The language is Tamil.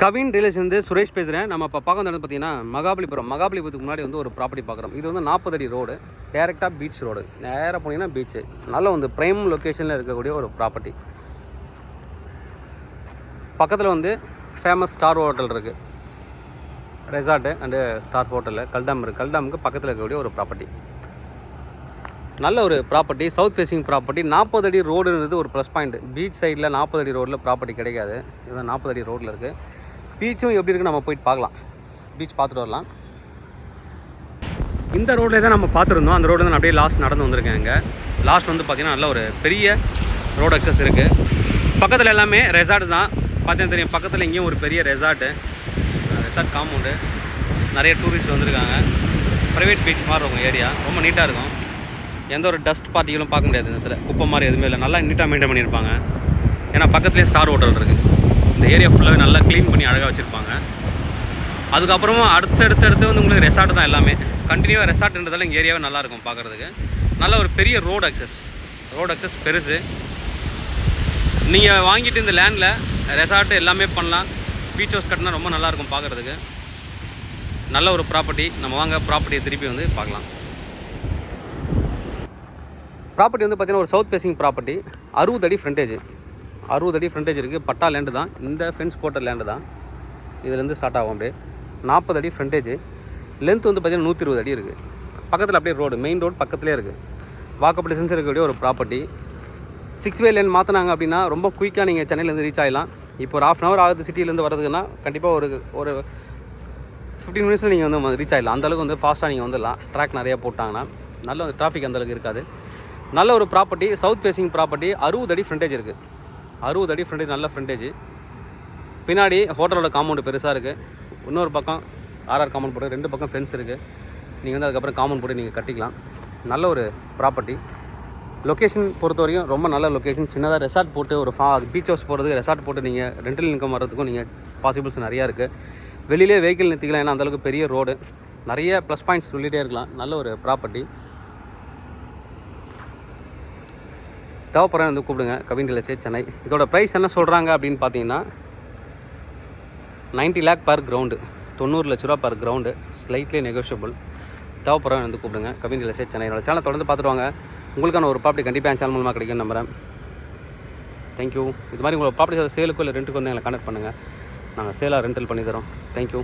கவின் ரிலேஷன் வந்து சுரேஷ் பேசுகிறேன் நம்ம இப்போ பார்க்க வந்தது பார்த்தீங்கன்னா மகாபலிபுரம். மகாபலிபுரத்துக்கு முன்னாடி வந்து ஒரு ப்ராப்பர்ட்டி பார்க்குறோம். இது வந்து நாற்பது அடி ரோடு டேரெக்டாக பீச் ரோடு நேராக போனீங்கன்னா பீச்சு நல்ல வந்து ப்ரைம் லொக்கேஷனில் இருக்கக்கூடிய ஒரு ப்ராப்பர்ட்டி பக்கத்தில் வந்து ஃபேமஸ் ஸ்டார் ஹோட்டல் இருக்குது ரெசார்ட்டு அண்டு ஸ்டார் ஹோட்டலில் கல்டாம் இருக்குது கல்டாமுக்கு பக்கத்தில் இருக்கக்கூடிய ஒரு ப்ராப்பர்ட்டி நல்ல ஒரு ப்ராப்பர்ட்டி சவுத் ஃபேஸிங் ப்ராப்பர்ட்டி நாற்பது அடி ரோடுன்றது ஒரு ப்ளஸ் பாயிண்ட் பீச் சைடில் நாற்பது அடி ரோட்டில் ப்ராப்பர்ட்டி கிடைக்காது. இதுதான் நாற்பது அடி ரோட்டில் இருக்குது பீச்சும் எப்படி இருக்குன்னு நம்ம போயிட்டு பார்க்கலாம். பீச் பார்த்துட்டு வரலாம். இந்த ரோட்லேயே தான் நம்ம பார்த்துருந்தோம். அந்த ரோடு தான் அப்படியே லாஸ்ட் நடந்து வந்திருக்கேன் இங்கே லாஸ்ட் வந்து பார்த்தீங்கன்னா நல்ல ஒரு பெரிய ரோடு அக்சஸ் இருக்குது பக்கத்தில் எல்லாமே ரெசார்ட் தான். பார்த்தீங்கன்னா தெரியும் பக்கத்தில் இங்கேயும் ஒரு பெரிய ரெசார்ட்டு ரெசார்ட் காம்பவுண்டு நிறைய டூரிஸ்ட் வந்திருக்காங்க. ப்ரைவேட் பீச் மாதிரி இருக்கும் ஏரியா ரொம்ப நீட்டாக இருக்கும். எந்த ஒரு டஸ்ட் பார்ட்டிகளும் பார்க்க முடியாது இந்த இடத்துல. குப்பை மாதிரி எதுவுமே இல்லை. நல்லா நீட்டாக மெயின்டைன் பண்ணியிருப்பாங்க. ஏன்னா பக்கத்துலேயே ஸ்டார் ஹோட்டல் இருக்குது இந்த ஏரியா ஃபுல்லாகவே நல்லா க்ளீன் பண்ணி அழகாக வச்சுருப்பாங்க. அதுக்கப்புறமா அடுத்தடுத்து அடுத்து வந்து உங்களுக்கு ரெசார்ட் தான் எல்லாமே. கண்டினியூவாக ரெசார்ட்ன்றதால இங்கே ஏரியாவே நல்லா இருக்கும் பார்க்குறதுக்கு நல்ல ஒரு பெரிய ரோடு அக்சஸ் ரோடு அக்சஸ் பெருசு. நீங்கள் வாங்கிட்டு இந்த லேண்டில் ரெசார்ட் எல்லாமே பண்ணலாம். பீச் ஹவுஸ் கட்டினா ரொம்ப நல்லா இருக்கும் பார்க்குறதுக்கு நல்ல ஒரு ப்ராப்பர்ட்டி நம்ம வாங்க ப்ராப்பர்ட்டியை திருப்பி வந்து பார்க்கலாம் ப்ராப்பர்ட்டி வந்து பார்த்தீங்கன்னா ஒரு சவுத் ஃபேசிங் ப்ராப்பர்ட்டி அறுபது அடி ஃப்ரண்டேஜ் அறுபது அடி ஃப்ரண்டேஜ் இருக்குது பட்டா லேண்டு தான். இந்த ஃபென்ஸ் போட்ட லேண்டு தான். இதுலேருந்து ஸ்டார்ட் ஆகும் அப்படியே. நாற்பது அடி ஃப்ரண்டேஜ் லென்த் வந்து பார்த்தீங்கன்னா நூற்றி இருபது அடி இருக்குது பக்கத்தில் அப்படியே ரோடு மெயின் ரோடு பக்கத்துலேயே இருக்குது வாக்கப் டிஸ்டன்ஸ் இருக்கக்கூடிய ஒரு ப்ராப்பர்ட்டி சிக்ஸ் வே லேன் மாற்றினாங்க அப்படின்னா ரொம்ப குயிக்காக நீங்கள் சென்னையிலேருந்து ரீச் ஆகலாம் இப்போ ஒரு ஆஃப் அன் ஹவர் ஆகுது சிட்டிலேருந்து வரதுக்குன்னா கண்டிப்பாக ஒரு ஒரு ஃபிஃப்டீன் மினிட்ஸில் நீங்கள் வந்து ரீச் ஆகிடலாம் அந்தளவுக்கு வந்து ஃபாஸ்ட்டாக நீங்கள் வந்துடலாம். ட்ராக் நிறையா போட்டாங்கன்னா நல்ல டிராஃபிக் அந்தளவுக்கு இருக்காது. நல்ல ஒரு ப்ராப்பர்ட்டி சவுத் ஃபேஸிங் ப்ராப்பர்ட்டி அறுபது அடி ஃப்ரண்டேஜ் இருக்குது அறுபது அடி ஃப்ரண்டேஜ் நல்ல ஃப்ரண்டேஜ் பின்னாடி ஹோட்டலோட காம்பவுண்டு பெருசாக இருக்குது இன்னொரு பக்கம் ஆர்ஆர் காம்பவுண்ட் போட்டு ரெண்டு பக்கம் ஃபென்ஸ் இருக்குது நீங்கள் வந்து அதுக்கப்புறம் காம்பவுண்ட் போட்டு நீங்கள் கட்டிக்கலாம். நல்ல ஒரு ப்ராப்பர்ட்டி லொக்கேஷன் பொறுத்த வரைக்கும் ரொம்ப நல்ல லொக்கேஷன் சின்னதாக ரெசார்ட் போட்டு ஒரு ஃபா பீச் ஹவுஸ் போகிறதுக்கு ரெசார்ட் போட்டு நீங்கள் ரெண்டல் இன்கம் வர்றதுக்கும் நீங்கள் பாசிபிள்ஸ் நிறையா இருக்குது வெளியிலே வெஹிக்கிள் நிறுத்திக்கலாம். ஏன்னா அந்தளவுக்கு பெரிய ரோடு நிறைய ப்ளஸ் பாயிண்ட்ஸ் சொல்லிகிட்டே இருக்கலாம். நல்ல ஒரு ப்ராப்பர்ட்டி தேவைப்படுறேன் வந்து கூப்பிடுங்க. கவின் ரியல் சென்னை. இதோட ப்ரைஸ் என்ன சொல்கிறாங்க அப்படின்னு பார்த்தீங்கன்னா 90 லேக் பர் கிரவுண்டு தொண்ணூறு லட்ச ரூபா பர் கிரவுண்டு ஸ்லைட்லி நெகோஷியபிள் தேவைப்படுறேன் வந்து கூப்பிடுங்க. கவின் ரியல் சென்னை. என்னோட சேனல் தொடர்ந்து பார்த்துருவாங்க உங்களுக்கான ஒரு ப்ராப்பர்ட்டி கண்டிப்பாக என் சேனல் மூலமாக கிடைக்கும் நம்புகிறேன் தேங்க்யூ இது மாதிரி உங்களோட ப்ராப்பர்ட்டி சேலுக்கோ இல்லை ரெண்ட்டுக்கு வந்து எங்களை கனெக்ட் பண்ணுங்கள் நாங்கள் சேலாக ரெண்டல் பண்ணி தரோம். தேங்க்யூ